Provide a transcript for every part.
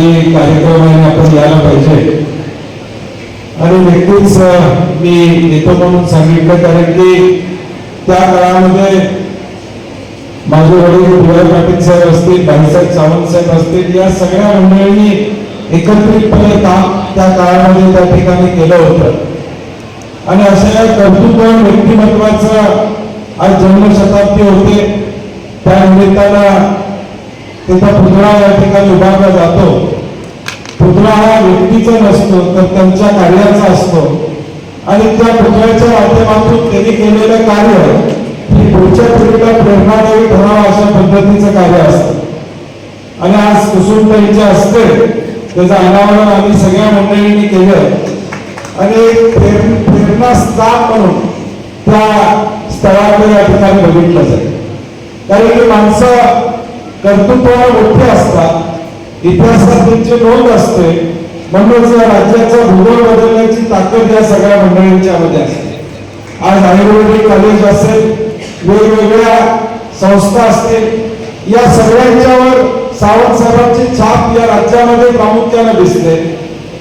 उपयोगी कार्यक्रम आहे आपण यायला पाहिजे. आणि नक्कीच मी येतो म्हणून सांगितलं कारण की त्या काळामध्ये माझे वडील पी पाटील साहेब असतील भाईसाहेब सावंत साहेब असतील या सगळ्या मंडळींनी एकत्रितपणे काम त्या काळामध्ये त्या ठिकाणी केलं होतं. आणि अशा या कर्तृत्ववान व्यक्तिमत्वाचं आज जन्मशताब्दी होते. त्या निमित्तानं त्याचा पुतळा या ठिकाणी उभारला जातो. पुतळा हा व्यक्तीचा नसतो तर त्यांच्या कार्याचा असतो. आणि त्या पुतळ्याच्या माध्यमातून त्यांनी केलेलं कार्य हे पुढच्या पिढीला प्रेरणादायी ठरावं अशा पद्धतीचं कार्य असतं. आणि आज कुसुमताईच्या हस्ते त्याचं अनावरण आम्ही सगळ्या मंडळींनी केलं. आणि एक प्रेरणास्थान म्हणून त्या स्थळाकडे या ठिकाणी बघितलं जाईल. कारण की माणसं कर्तृत्वाला मोठे असतात इतिहासात त्यांची नोंद असते म्हणूनच या राज्याचा भूगोल बदलण्याची ताकद या सगळ्या मंडळींच्या मध्ये असते. आज आयुर्वेदिक कॉलेज असेल वेगवेगळ्या संस्था असतील या सगळ्यांच्यावर सावंत साहेबांची छाप या राज्यामध्ये प्रामुख्याने दिसते.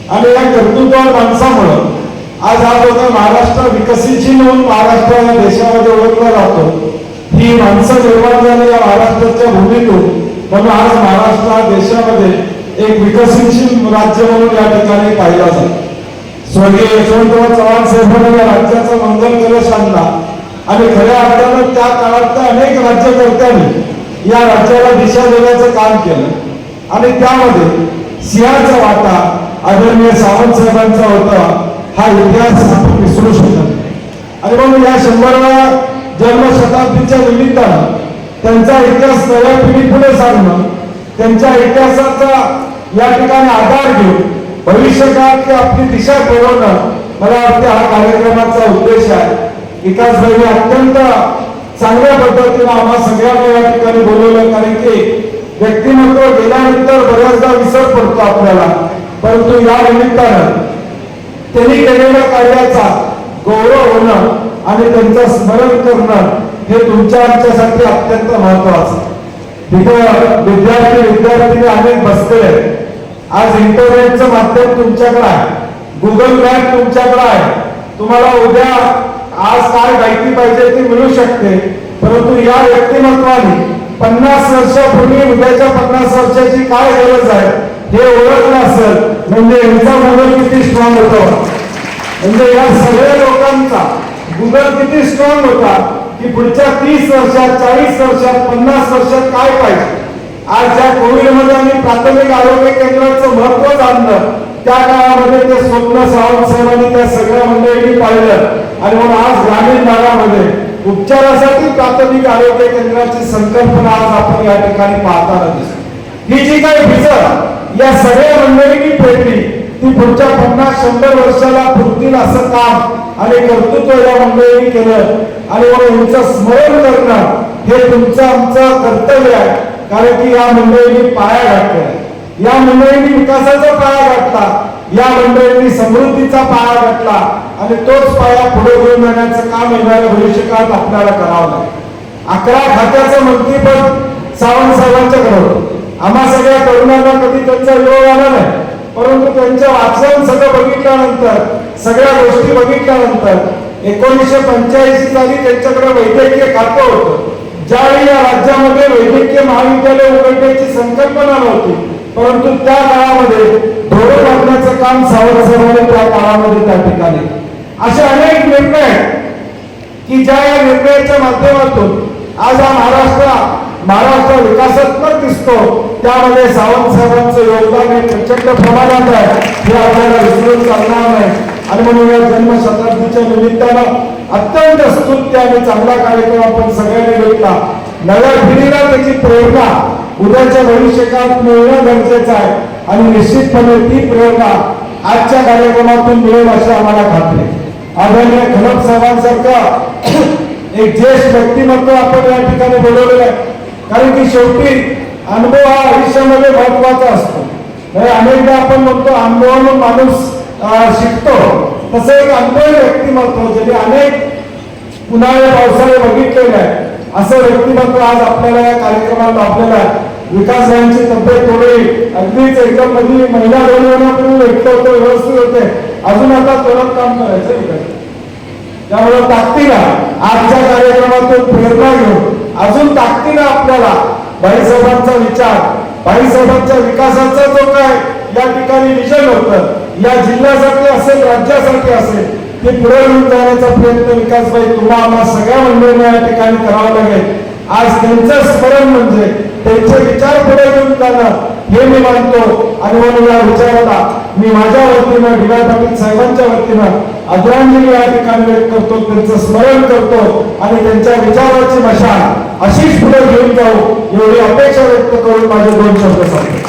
आणि या कर्तृत्वान माणसामुळं आज हा होता महाराष्ट्र विकसितची म्हणून महाराष्ट्र या देशामध्ये ओळखला जातो. ही माणसं निर्माण झाली या महाराष्ट्राच्या भूमीतून म्हणून आज महाराष्ट्र हा देशामध्ये एक विकसनशील राज्य म्हणून या ठिकाणी पाहिला जातो. स्वर्गीय यशवंतराव चव्हाण साहेबांनी या राज्याचा मंगल कलश आणला. आणि खऱ्या अर्थानं त्या काळातल्या अनेक राज्यकर्त्यांनी या राज्याला दिशा देण्याचं काम केलं. आणि त्यामध्ये सिंहाचा वाटा आदरणीय सावंत साहेबांचा होता हा इतिहास आपण विसरू शकत आणि म्हणून या शंभराव्या जन्मशताब्दीच्या निमित्तानं त्यांचा इतिहास नव्या पिढी पुढे सांगणं त्यांच्या इतिहासाचा या ठिकाणी आधार घेऊन भविष्यकाळात आपली दिशा ठरवणं मला वाटते हा कार्यक्रमाचा उद्देश आहे. विकास भाई अत्यंत चांगल्या पद्धतीनं आम्हा सगळ्यांना या ठिकाणी बोलवलं कारण की व्यक्तिमत्व गेल्यानंतर बऱ्याचदा विसर पडतो आपल्याला. परंतु या निमित्तानं त्यांनी केलेल्या कार्याचा गौरव होणं आणि त्यांचं स्मरण करणं हे तुमच्या आमच्यासाठी अत्यंत महत्वाचं. तिथं विद्यार्थी विद्यार्थी अनेक बसलेले आज इंटरनेटचं माध्यम तुमच्याकडे आहे. गुगल मॅप तुमच्याकडे आहे. तुम्हाला उद्या आज काय माहिती पाहिजे ती मिळू शकते. परंतु या व्यक्तिमत्वाने पन्नास वर्षापूर्वी उद्याच्या पन्नास वर्षाची काय गरज आहे हे ओळखलं असेल म्हणजे यांचा मोबाईल किती स्ट्रॉंग होतो. म्हणजे या सगळ्या लोकांचा गुगल किती स्ट्रॉंग होता? की पुढच्या तीस वर्षात चाळीस वर्षात पन्नास वर्षात काय पाहिजे? आज ज्या कोविडमध्ये आम्ही प्राथमिक आरोग्य केंद्राचं महत्त्व जाणलं. त्या काळामध्ये ते स्वप्न सावंत साहेबांनी त्या सगळ्या मंडळींनी पाहिलं. आणि मग आज ग्रामीण भागामध्ये उपचारासाठी प्राथमिक आरोग्य केंद्राची संकल्पना आज आपण या ठिकाणी पाहताना दिसतो. ही जी काही भिजत या सगळ्या मंडळींनी पेटली ती पुढच्या पन्नास शंभर वर्षाला पुरतील असं काम आणि कर्तृत्व या मंडळींनी केलं. आणि म्हणून यांचं स्मरण करणं हे तुमचं आमचं कर्तव्य आहे. कारण की या मंडळींनी पाया घातलेला या मंडळींनी विकासाचा पाया घातला. या मंडळींनी समृद्धीचा पाया घातला. आणि तोच पाया पुढे घेऊन जाण्याचं काम येणाऱ्या भविष्यकाळात आपल्याला करावं लागेल. अकरा खात्याचं मंत्रीपद सावंत साहेबांच्याकडे होतं आम्हा सगळ्या तरुणांना कधी त्यांचा योग आला नाही. त्यांच्या वाचन सगळं बघितल्यानंतर सगळ्या गोष्टी बघितल्यानंतर एकोणीसशे पंच्याऐंशी साली त्यांच्याकडे वैद्यकीय खातं होतं. ज्यावेळी या राज्यामध्ये वैद्यकीय महाविद्यालय उघडण्याची संकल्पना नव्हती परंतु त्या काळामध्ये धोरण बांधण्याचं काम सावंत साहेबांनी त्या काळामध्ये त्या ठिकाणी. असे अनेक निर्णय आहेत की ज्या या निर्णयाच्या माध्यमातून आज हा महाराष्ट्र महाराष्ट्र विकासात्मक दिसतो. त्यामध्ये सावंत साहेबांचं योगदान हे प्रचंड प्रमाणात आहे. हे आपल्याला विसरून चालणार नाही. आणि म्हणून या जन्म शताब्दीच्या निमित्तानं अत्यंत स्तुत्य आणि चांगला कार्यक्रम आपण सगळ्यांनी घेतला. नव्या पिढीला त्याची प्रेरणा उद्याच्या भविष्यकाळात मिळणं गरजेचं आहे. आणि निश्चितपणे ती प्रेरणा आजच्या कार्यक्रमातून मिळेल अशी आम्हाला खात्री आदरणीय खलप साहेबांसारखं एक ज्येष्ठ व्यक्तिमत्व आपण या ठिकाणी बोलवलेलं आहे. कारण की शेवटी अनुभव हा आयुष्यामध्ये महत्त्वाचा असतो. म्हणजे अनेकदा आपण म्हणतो अनुभवानं माणूस शिकतो. तसं एक अनुभवी व्यक्तिमत्व ज्याने अनेक उन्हाळ्या पावसाळे बघितलेलं आहे असं व्यक्तिमत्व आज आपल्याला या कार्यक्रमात लाभलेलं आहे. विकासरांची तब्येत थोडी अगदीच एकदम मधली महिला दोन महिन्यापूर्वी व्यक्त होतो व्यवस्थित होते अजून आता थोडं काम करायचं आहे त्यामुळे ताकदीला आजच्या कार्यक्रमातून प्रेरणा घेऊन अजून ताकदीला आपल्याला बाईसाहेबांचा विचार बाईसाहेबांच्या विकासाचा जो काय या ठिकाणी विजन होतं. या जिल्ह्यासाठी असेल राज्यासाठी असेल ते पुढे घेऊन जाण्याचा प्रयत्न विकासबाई तुम्हा आम्हा सगळ्या मंडळींना या ठिकाणी करावा लागेल. आज त्यांचं स्मरण म्हणजे त्यांचे विचार पुढे घेऊन जाणं हे मी मानतो आणि मला या विचाराला मी माझ्या वतीनं डी पाटील साहेबांच्या वतीनं आदरांजली या ठिकाणी व्यक्त करतो त्यांचं स्मरण करतो आणि त्यांच्या विचाराची मशाल अशीच पुढे घेऊन जाऊ एवढी अपेक्षा व्यक्त करून माझे दोन शब्द सांगतो.